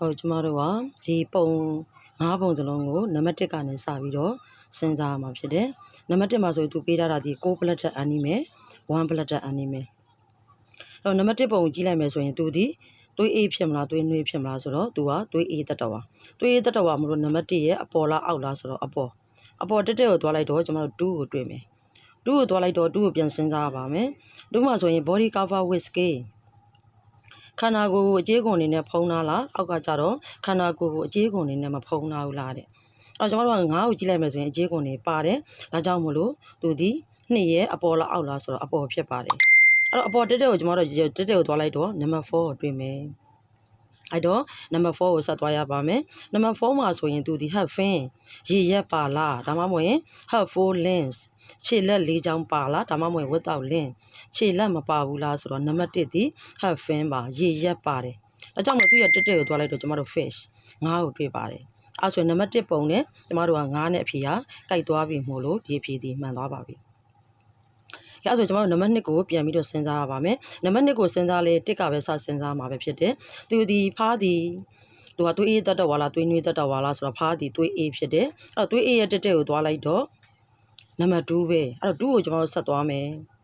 ဟုတ်ကျမတို့ကဒီပုံ၅ပုံစလုံးကိုနံပါတ်1ကနေစပြီးတော့စဉ်းစားရမှာဖြစ်တယ်နံပါတ်1မှာဆိုရင်သူပေးထားတာဒီ6 platter animal 1 platter animal အဲ့တော့နံပါတ်1ပုံကိုကြည့်လိုက်မယ်ဆိုရင်သူဒီသွေးအေးဖြစ်မလားသွေးနှွေးဖြစ်မလားဆိုတော့သူကသွေးအေးတတ်တော်ပါသွေးအေးတတ်တော်ပါမလို့နံပါတ်1ရဲ့အပေါ်လားအောက်လားဆိုတော့အပေါ်အပေါ်တက်တက်ကိုသွားလိုက်တော့ကျမတို့2ကိုတွေ့မယ်2ကိုသွားလိုက်တော့2ကိုပြန်စဉ်းစားရပါမယ်2မှာဆိုရင် body cover with skin ခန္ဓာကိုယ်ကိုအကျေးကုန်အနေနဲ့ဖုံးထားလားအောက်ကကျတော့ခန္ဓာကိုယ်ကိုအကျေးကုန်အနေနဲ့မဖုံးထားဘူးလားတဲ့အဲ့တော့ကျွန်တော်တို့က9ကိုကြည့်လိုက်မယ်ဆိုရင်အကျေးကုန်တွေပါတယ်ဒါကြောင့်မို့လို့သူဒီနှစ်ရဲ့အပေါ်လားအောက်လားဆိုတော့အပေါ်ဖြစ်ပါတယ်အဲ့တော့အပေါ်တက်တက်ကိုကျွန်တော်တို့တက်တက်ကိုသွားလိုက်တော့နံပါတ်4ကိုတွေ့မယ် အဲ့တော့နံပါတ်4ကိုဆက်သွားရပါမယ်နံပါတ်4မှာဆိုရင်သူဒီ have fin ရေရက်ပါလားဒါမှမဟုတ်ရင် have four limbs ခြေလက်၄ချောင်းပါလားဒါမှမဟုတ်ရင် without limb ခြေလက်မပါဘူးလားဆိုတော့နံပါတ်1ဒီ have fin ပါရေရက်ပါတယ်ဒါကြောင့်မို့သူ့ရဲ့တက်တက်ကိုသွားလိုက်တော့ကျမတို့ fish ငါးကိုတွေ့ပါတယ်အဲဆိုရင်နံပါတ်1ပုံနဲ့ကျမတို့ကငါးနဲ့အဖြေကကြိုက်သွားပြီမို့လို့ဒီအဖြေဒီမှန်သွားပါပြီ။ အဲဆိုကျွန်တော်တို့နံပါတ်2ကိုပြန်ပြီးတော့စဉ်းစားရပါမယ်။နံပါတ်2ကိုစဉ်းစားလဲတစ်ကပဲစစဉ်းစားမှာပဲဖြစ်တယ်။သူဒီဖားဒီသူကသွေးအေးတက်တော့ဝါလားသွေးနွေးတက်တော့ဝါလားဆိုတော့ဖားဒီသွေးအေးဖြစ်တယ်။အဲ့တော့သွေးအေးရဲ့တက်တက်ကိုသွားလိုက်တော့နံပါတ်2ပဲ။အဲ့တော့2ကိုကျွန်တော်တို့ဆက်သွားမယ်။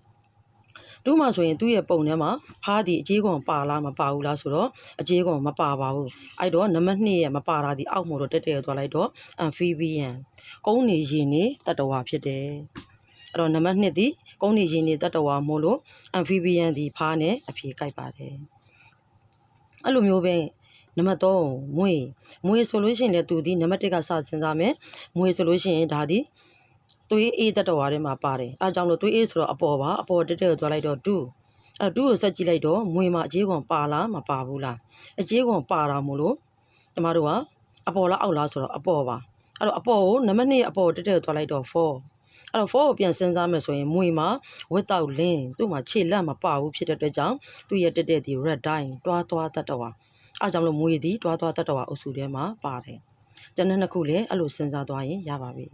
တူးမှာဆိုရင်သူ့ရဲ့ပုံထဲမှာဖားဒီအကြီးကောင်ပါလားမပါဘူးလားဆိုတော့အကြီးကောင်မပါပါဘူးအဲ့တော့နံပါတ်2ရဲ့မပါတာဒီအောက်မို့တော့တက်တက်ရသွားလိုက်တော့ amphibian ကုန်းနေရင်နေတတဝါဖြစ်တယ် အဲ့တော့နံပါတ်2ဒီကုန်းနေရင်နေတတဝါမို့လို့ amphibian ဒီဖားနဲ့အဖြေကိုက်ပါတယ်အဲ့လိုမျိုးပဲနံပါတ်3မွေမွေဆိုလို့ရှိရင်လည်းသူဒီနံပါတ်1ကစစဉ်းစားမယ်မွေဆိုလို့ရှိရင်ဒါဒီသွေးအေးတက်တော်ထဲမှာပါတယ်အဲကြောင့်လို့သွေးအေးဆိုတော့အပေါ်ပါအပေါ်တက်တက်ကိုသွားလိုက်တော့2အဲ2ကိုဆက်ကြည့်လိုက်တော့မွေမှာအကျေးကွန်ပါလားမပါဘူးလားအကျေးကွန်ပါတာမို့လို့ကျမတို့ကအပေါ်လားအောက်လားဆိုတော့အပေါ်ပါအဲ့တော့အပေါ်ကိုနံပါတ်2အပေါ်တက်တက်ကိုသွားလိုက်တော့4 အဲ့တော့ 4ကိုပြန်စဉ်းစားမယ်ဆိုရင်မွေမှာ without link သူ့မှာခြေလက်မပါဘူးဖြစ်တဲ့အတွက်ကြောင့်သူ့ရဲ့တက်တက်ဒီ red dye တွားတွားတတ်တော်ပါအဲကြောင့်လို့မွေဒီတွားတွားတတ်တော်ပါအုပ်စုထဲမှာပါတယ်ကျွန်တော်နှစ်ခုလည်းအဲ့လိုစဉ်းစားသွားရင်ရပါပြီ